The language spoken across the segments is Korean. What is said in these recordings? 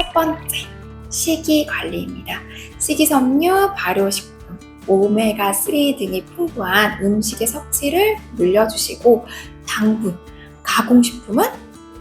첫 번째, 식이 관리입니다. 식이섬유, 발효식품, 오메가3 등이 풍부한 음식의 섭취를 늘려주시고 당분, 가공식품은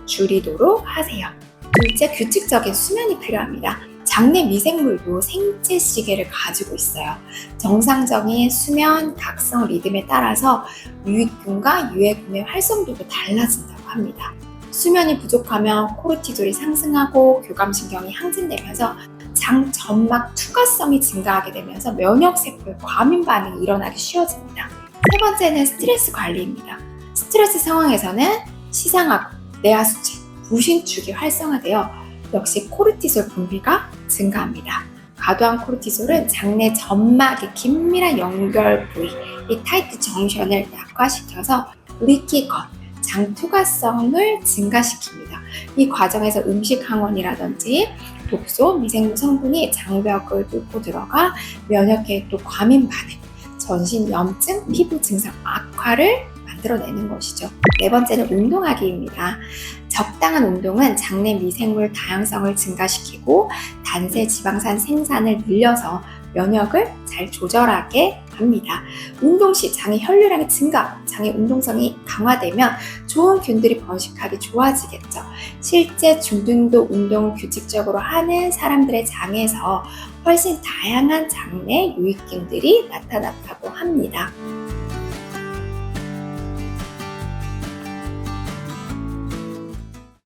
줄이도록 하세요. 둘째, 규칙적인 수면이 필요합니다. 장내 미생물도 생체 시계를 가지고 있어요. 정상적인 수면, 각성 리듬에 따라서 유익균과 유해균의 활성도도 달라진다고 합니다. 수면이 부족하면 코르티졸이 상승하고 교감신경이 항진되면서 장 점막 투과성이 증가하게 되면서 면역세포의 과민 반응이 일어나기 쉬워집니다. 세 번째는 스트레스 관리입니다. 스트레스 상황에서는 시상하고 뇌하수체, 부신축이 활성화되어 역시 코르티솔 분비가 증가합니다. 과도한 코르티솔은 장내 점막의 긴밀한 연결 부위, 이 타이트 정션을 약화시켜서 리키건, 장 투과성을 증가시킵니다. 이 과정에서 음식 항원이라든지 독소, 미생물 성분이 장벽을 뚫고 들어가 면역계획도 과민 반응, 전신 염증, 피부 증상 악화를 만들어내는 것이죠. 네 번째는 운동하기입니다. 적당한 운동은 장내 미생물 다양성을 증가시키고 단세 지방산 생산을 늘려서 면역을 잘 조절하게 합니다. 운동 시 장의 혈류량이 증가, 장의 운동성이 강화되면 좋은 균들이 번식하기 좋아지겠죠. 실제 중등도 운동 규칙적으로 하는 사람들의 장에서 훨씬 다양한 장내 유익균들이 나타났다고 합니다.